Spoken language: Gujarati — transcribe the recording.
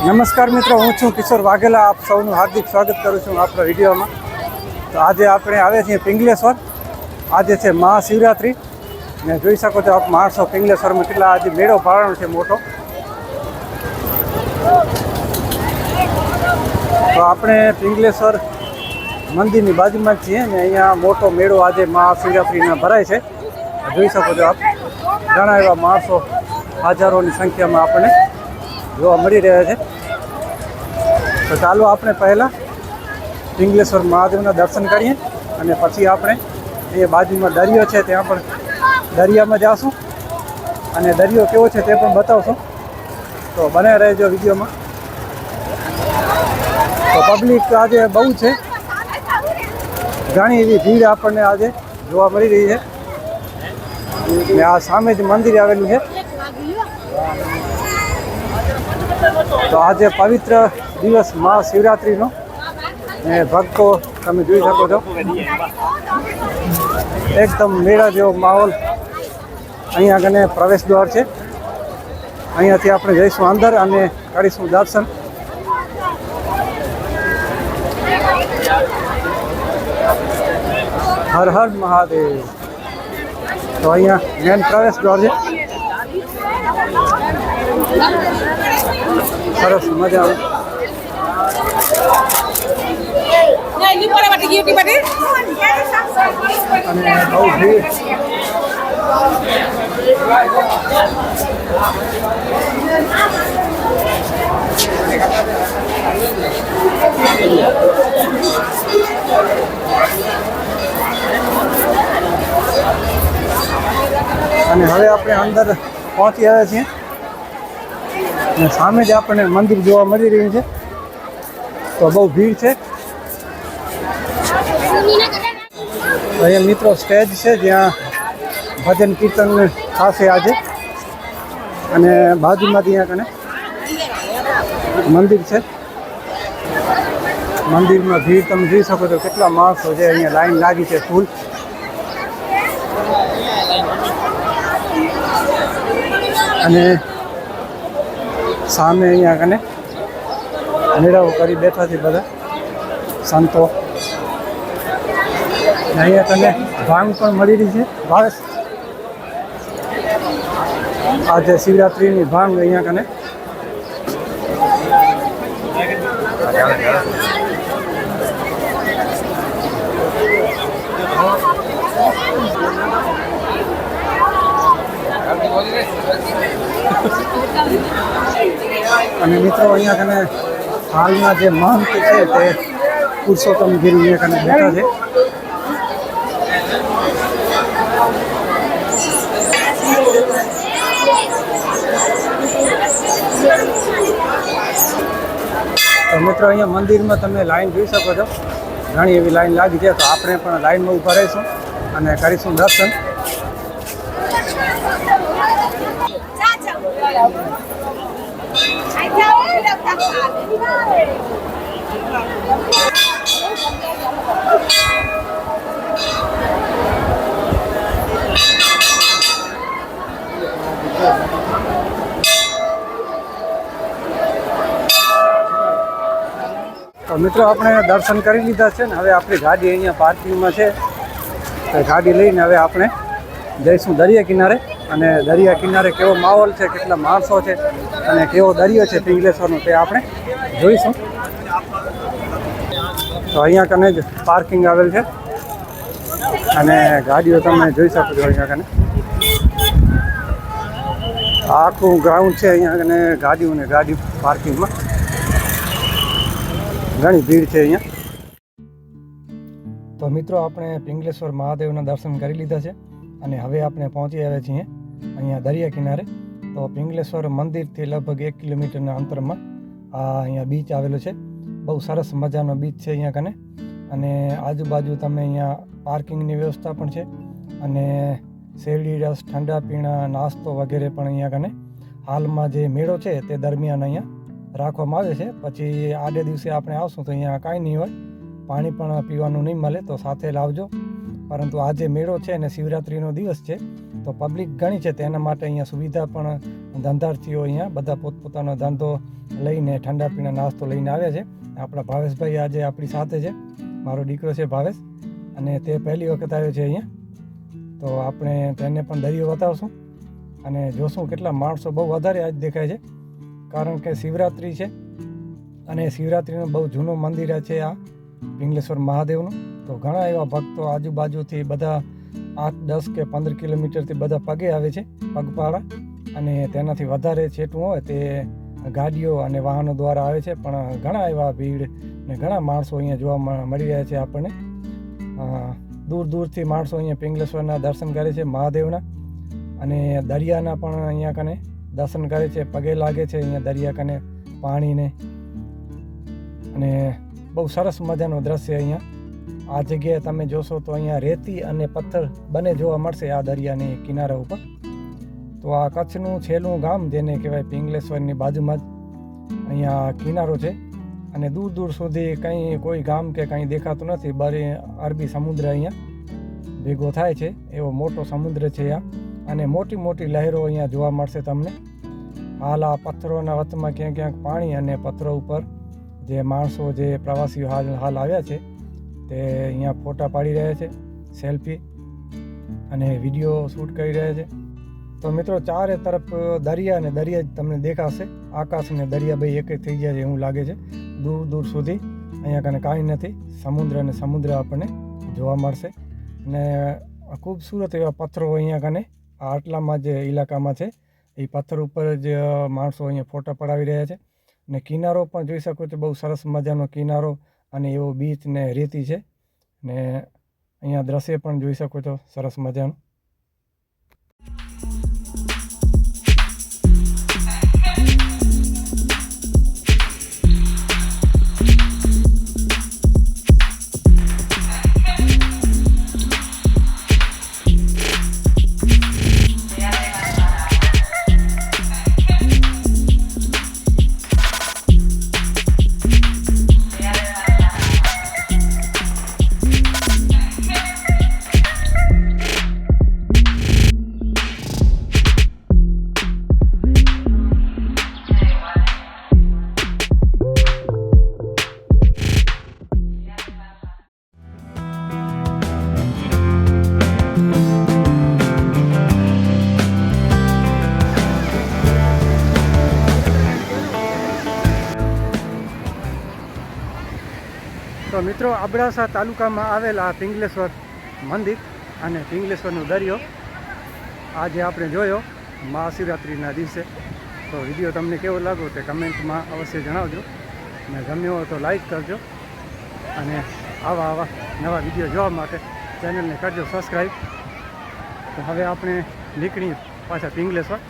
નમસ્કાર મિત્રો, હું છું કિશોર વાઘેલા. આપ સૌનું હાર્દિક સ્વાગત કરું છું આપણા વિડીયોમાં. તો આજે આપણે આવ્યા છીએ પિંગલેશ્વર. આજે છે મહાશિવરાત્રિ. ને જોઈ શકો છો આપ માણસો પિંગલેશ્વરમાં કેટલા આજે મેળો ભરાણો છે મોટો. તો આપણે પિંગલેશ્વર મંદિરની બાજુમાં જ છીએ ને અહીંયા મોટો મેળો આજે મહાશિવરાત્રિના ભરાય છે. જોઈ શકો છો આપ. ઘણા એવા માણસો, હજારોની સંખ્યામાં આપણને જોવા મળી રહ્યા છે. તો ચાલો આપણે પહેલાં પિંગલેશ્વર મહાદેવના દર્શન કરીએ અને પછી આપણે એ બાજુમાં દરિયો છે ત્યાં પણ દરિયામાં જાશું. અને દરિયો કેવો છે તે પણ બતાવશું. તો બને રહેજો વિડીયોમાં. તો પબ્લિક આજે બહુ છે. ઘણી એવી ભીડ આપણને આજે જોવા મળી રહી છે. ને આ સામે જ મંદિર આવેલું છે. તો આજે પવિત્ર દિવસ મહાશિવરાત્રિનો. ને ભક્તો તમે જોઈ શકો છો. એકદમ મેળા જેવો માહોલ અહીંયા આગળ પ્રવેશ દ્વાર છે. અહીંયાથી આપણે જઈશું અંદર અને કરીશું દર્શન. હર હર મહાદેવ. તો અહીંયા મેન પ્રવેશ દ્વાર છે. સરસ મજા આવે. અને હવે આપણે અંદર પહોંચી આવ્યા છીએ. અને સામે જ આપણને મંદિર જોવા મળી રહ્યું છે. તો બહુ ભીડ છે. અહીંયા મિત્રો સ્ટેજ છે જ્યાં ભજન કીર્તન થશે આજે. અને બાજુમાં ત્યાં કને મંદિર છે. મંદિરમાં ભીડ તમે જોઈ શકો છો કેટલા માણસો છે અહીંયા લાઈન લાગી છે ફૂલ. અને સામે અહીંયા કને મેળાઓ કરી બેઠા છે બધા સંતો. અહીંયા તમને ભાંગ પણ મળી રહી છે. ભાવેશ. આજે શિવરાત્રિની ભાંગ અહીંયા કને અને મિત્રો, અહીંયા કને હાલના જે મહંત છે તે પુરુષોત્તમ ગીરી અહીંયા કને બેઠા છે. તો મિત્રો, અહીંયા મંદિરમાં તમે લાઈન જોઈ શકો છો. ઘણી એવી લાઈન લાગી છે, તો આપણે પણ લાઈનમાં ઊભા રહીશું અને કરીશું દર્શન. તો મિત્રો, આપણે દર્શન કરી લીધા છે ને, હવે આપણી ગાડી અહીંયા પાર્કિંગમાં છે. ગાડી લઈને હવે આપણે જઈશું દરિયા કિનારે. અને દરિયા કિનારે કેવો માહોલ છે, કેટલા માણસો છે અને કેવો દરિયો છે પિંગલેશ્વરનો તે આપણે જોઈશું. તો અહીંયા કને જ પાર્કિંગ આવેલ છે અને ગાડીઓ તમે જોઈ શકો છો અહીંયા કને. આખું ગ્રાઉન્ડ છે અહીંયા કને ગાડીઓ ને ગાડી પાર્કિંગમાં. ઘણી ભીડ છે અહીંયા. તો મિત્રો, આપણે પિંગલેશ્વર મહાદેવના દર્શન કરી લીધા છે અને હવે આપણે પહોંચી આવ્યા છીએ અહીંયા દરિયા કિનારે. તો પિંગલેશ્વર મંદિરથી લગભગ એક કિલોમીટરના અંતરમાં આ અહીંયા બીચ આવેલો છે. બહુ સરસ મજાનો બીચ છે અહીંયા કને. અને આજુબાજુ તમે અહીંયા પાર્કિંગની વ્યવસ્થા પણ છે. અને શેરડી રસ ઠંડા પીણા નાસ્તો વગેરે પણ અહીંયા કને. હાલમાં જે મેળો છે તે દરમિયાન અહીંયા રાખવામાં આવે છે. પછી આડે દિવસે આપણે આવશું તો અહીંયા કાંઈ નહીં હોય. પાણી પણ પીવાનું નહીં મળે તો સાથે લાવજો. પરંતુ આજે મેળો છે અને શિવરાત્રિનો દિવસ છે, તો પબ્લિક ઘણી છે તેના માટે અહીંયા સુવિધા પણ ધંધાર્થીઓ અહીંયા બધા પોતપોતાનો ધંધો લઈને ઠંડા પીણા નાસ્તો લઈને આવ્યા છે. આપણા ભાવેશભાઈ આજે આપણી સાથે છે. મારો દીકરો છે ભાવેશ અને તે પહેલી વખત આવ્યો છે અહીંયા. તો આપણે તેને પણ દરિયો બતાવશું અને જોશું કેટલા માણસો બહુ વધારે આજ દેખાય છે. કારણ કે શિવરાત્રિ છે અને શિવરાત્રિનું બહુ જૂનું મંદિર છે આ પિંગલેશ્વર મહાદેવનું. તો ઘણા એવા ભક્તો આજુબાજુથી બધા આઠ, દસ કે પંદર કિલોમીટરથી બધા પગે આવે છે, પગપાળા. અને તેનાથી વધારે છેટું હોય તે ગાડીઓ અને વાહનો દ્વારા આવે છે. પણ ઘણા એવા ભીડ ને ઘણા માણસો અહીંયા જોવા મળી રહ્યા છે આપણને. દૂર દૂરથી માણસો અહીંયા પિંગલેશ્વરના દર્શન કરે છે મહાદેવના. અને દરિયાના પણ અહીંયા કને દર્શન કરે છે, પગે લાગે છે અહીંયા દરિયા કને પાણીને. અને બહુ સરસ મજાનું દ્રશ્ય અહીંયા આ જગ્યાએ તમે જોશો તો અહીંયા રેતી અને પથ્થર બંને જોવા મળશે આ દરિયાની કિનારા ઉપર. તો આ કચ્છનું છેલ્લું ગામ જેને કહેવાય પિંગલેશ્વરની બાજુમાં જ અહીંયા કિનારો છે. અને દૂર દૂર સુધી કંઈ કોઈ ગામ કે કંઈ દેખાતું નથી, બરે અરબી સમુદ્ર અહીંયા ભેગો થાય છે. એવો મોટો સમુદ્ર છે આ. અને મોટી મોટી લહેરો અહીંયા જોવા મળશે તમને. હાલ આ પથ્થરોના વચમાં ક્યાંક ક્યાંક પાણી અને પથ્થરો ઉપર જે માણસો, જે પ્રવાસીઓ હાલ હાલ આવ્યા છે તે અહીંયા ફોટા પાડી રહ્યા છે, સેલ્ફી અને વીડિયો શૂટ કરી રહ્યા છે. તો મિત્રો, ચારે તરફ દરિયા અને દરિયા જ તમને દેખાશે. આકાશ અને દરિયા ભાઈ એક થઈ ગયા છે એવું લાગે છે. દૂર દૂર સુધી અહીંયા કને કાંઈ નથી. સમુદ્ર અને સમુદ્ર આપણને જોવા મળશે. અને ખૂબસૂરત એવા પથ્થરો અહીંયા કને, આ આટલામાં જે ઇલાકામાં છે, એ પથ્થર ઉપર જ માણસો અહીંયા ફોટા પડાવી રહ્યા છે. અને કિનારો પણ જોઈ શકો છો, બહુ સરસ મજાનો કિનારો અને એવો બીચ ને રેતી છે. ને અહીંયા દ્રશ્ય પણ જોઈ શકો છો. સરસ મજાનું. તો મિત્રો, અબડાસા તાલુકામાં આવેલા આ પિંગલેશ્વર મંદિર અને પિંગલેશ્વરનો દરિયો આજે આપણે જોયો મહાશિવરાત્રિના દિવસે. તો વીડિયો તમને કેવો લાગ્યો તે કમેન્ટમાં અવશ્ય જણાવજો અને ગમ્યો હોય તો લાઈક કરજો અને આવા આવા નવા વીડિયો જોવા માટે ચેનલને કરજો સબસ્ક્રાઈબ. તો હવે આપણે નીકળી પાછા પિંગલેશ્વર.